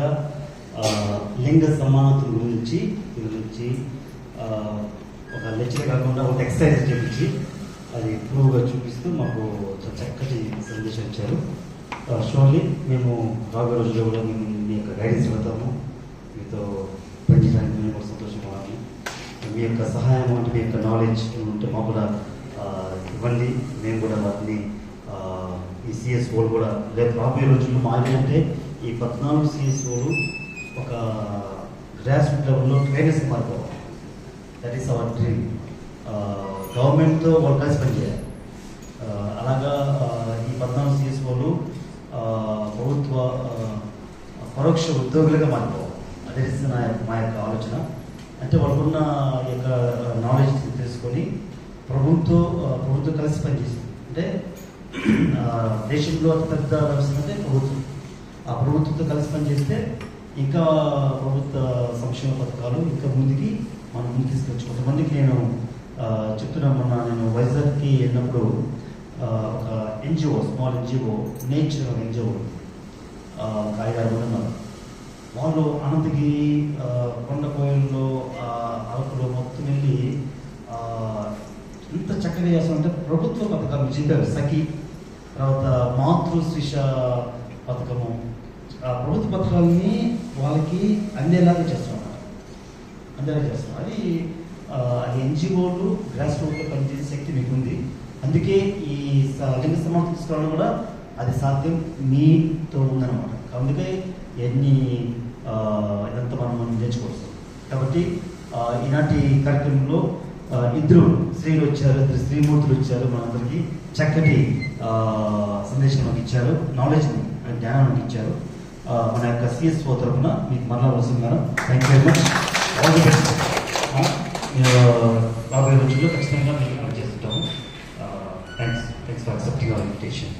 బేసిక్గా లింగ సమానత గురించి గురించి ఒక లెక్చర్ కాకుండా ఒక ఎక్సర్సైజ్ చేయించి అది ప్రూవ్గా చూపిస్తూ మాకు చాలా చక్కటి సందేశం ఇచ్చారు. షోర్లీ మేము రాబోయే రోజుల్లో కూడా మేము మీ యొక్క గైడెన్స్ పెడతాము. మీతో పనిచేయడానికి మేము కూడా సంతోషంగా మీ యొక్క సహాయం అంటే మీ యొక్క నాలెడ్జ్ ఉంటే మాకు కూడా ఇవ్వండి. మేము కూడా వాటిని ఈ సిఎస్ వాళ్ళు కూడా రేపు రాబోయే రోజుల్లో మాది అంటే ఈ పద్నాలుగు సిఎస్ఓలు ఒక గ్రాస్ లెవెల్లో ట్రైనర్స్ మారిపోవాలి దట్ ఈస్ అవర్ డ్రీమ్ గవర్నమెంట్తో వాళ్ళు కలిసి పనిచేయాలి అలాగా ఈ పద్నాలుగు సిఎస్ఓలు ప్రభుత్వ పరోక్ష ఉద్యోగులుగా మారిపోవాలి. అదే నా యొక్క- మా యొక్క ఆలోచన. అంటే వాళ్ళకున్న యొక్క నాలెడ్జ్ తెలుసుకొని ప్రభుత్వం ప్రభుత్వం కలిసి పనిచేస్తుంది అంటే దేశంలో అతిపెద్ద వ్యవస్థ అంటే ప్రభుత్వం. ఆ ప్రభుత్వంతో కలిసి పనిచేస్తే ఇంకా ప్రభుత్వ సంక్షేమ పథకాలు ఇంకా ముందుకి మనం ముందుకు తీసుకొచ్చు కొంతమందికి నేను చెప్తున్నా మొన్న నేను వైజాగ్కి వెళ్ళినప్పుడు ఒక NGO small NGO nature NGO కాయగారు ఉన్నారు. వాళ్ళు అనంతగిరి కొండకోయల్లో అరకులో మొత్తం వెళ్ళి ఇంత ఎంత చక్కగా చేస్తామంటే ప్రభుత్వ పథకాలు చెప్పారు సఖి తర్వాత మాతృశిష పథకము. ఆ ప్రభుత్వ పథకాలని వాళ్ళకి అందేలాగా చేస్తున్నారు అందేలా చేస్తున్నారు అది అది ఎన్జిఓలు గ్రాస్ రూట్లో పనిచేసే శక్తి మీకు ఉంది అందుకే ఈ లింగ సమానత తీసుకురావడం కూడా అది సాధ్యం మీతో ఉందన్నమాట. అందుకే ఎన్ని ఇదంతా మనం మనం నేర్చుకోవచ్చు. కాబట్టి ఈనాటి కార్యక్రమంలో ఇద్దరు స్త్రీలు వచ్చారు ఇద్దరు స్త్రీమూర్తులు వచ్చారు మనందరికీ చక్కటి సందేశం మనకి ఇచ్చారు నాలెడ్జ్ జ్ఞానం మనకి ఇచ్చారు. మన యొక్క సిఎస్ఓ తరఫున మీకు మరలా వస్తున్నాను. Thank you very much all the best రాబోయే రోజుల్లో ఖచ్చితంగా మీకు అందజేస్తుంటాము thanks thanks for accepting our invitation